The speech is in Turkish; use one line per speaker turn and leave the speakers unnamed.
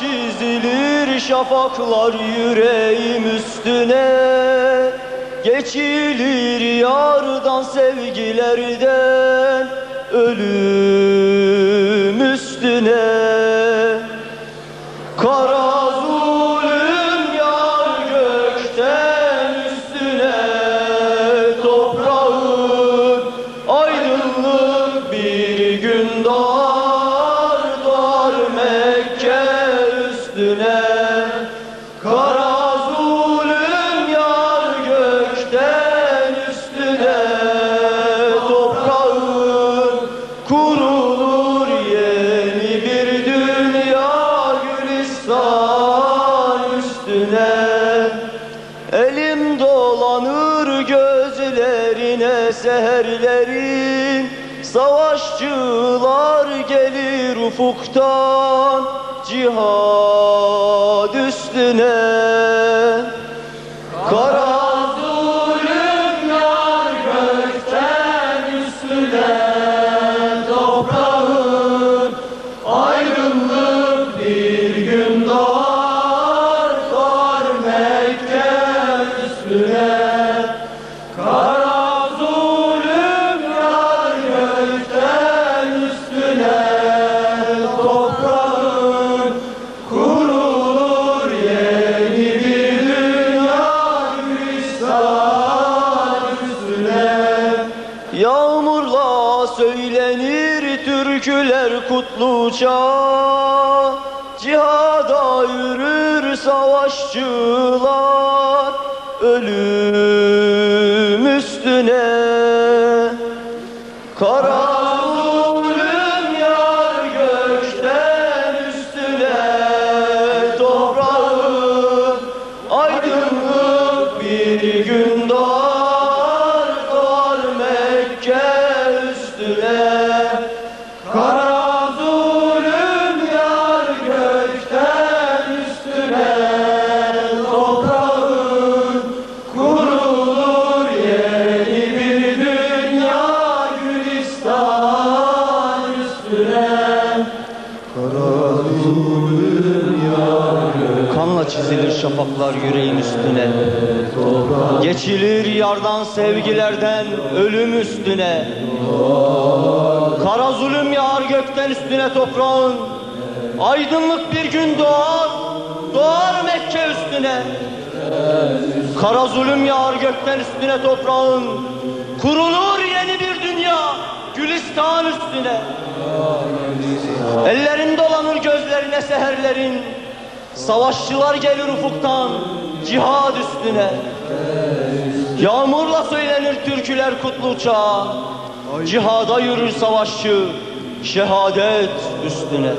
çizilir şafaklar yüreğim üstüne. Geçilir yardan sevgilerden ölüm üstüne üstüne Elim dolanır gözlerine seherlerin. Savaşçılar gelir ufuktan cihad üstüne Kara zulüm yar gökten üstüne Toprağın kurulur yeni bir dünya Gülistan üstüne. Yağmurla söylenir türküler kutluca. Cihada yürür savaşçılar Ölüm üstüne. Kara Kanla çizilir şafaklar yüreğin üstüne. Geçilir yardan sevgilerden ölüm üstüne. Kara zulüm yağar gökten üstüne toprağın. Aydınlık bir gün doğar Doğar Mekke üstüne. Kara zulüm yağar gökten üstüne toprağın. Kurulur yeni bir dünya Gülistan üstüne. Ellerin dolanır gözlerine seherlerin. Savaşçılar gelir ufuktan cihad üstüne. Yağmurla söylenir türküler kutlu çağa Cihada yürür savaşçı şehadet üstüne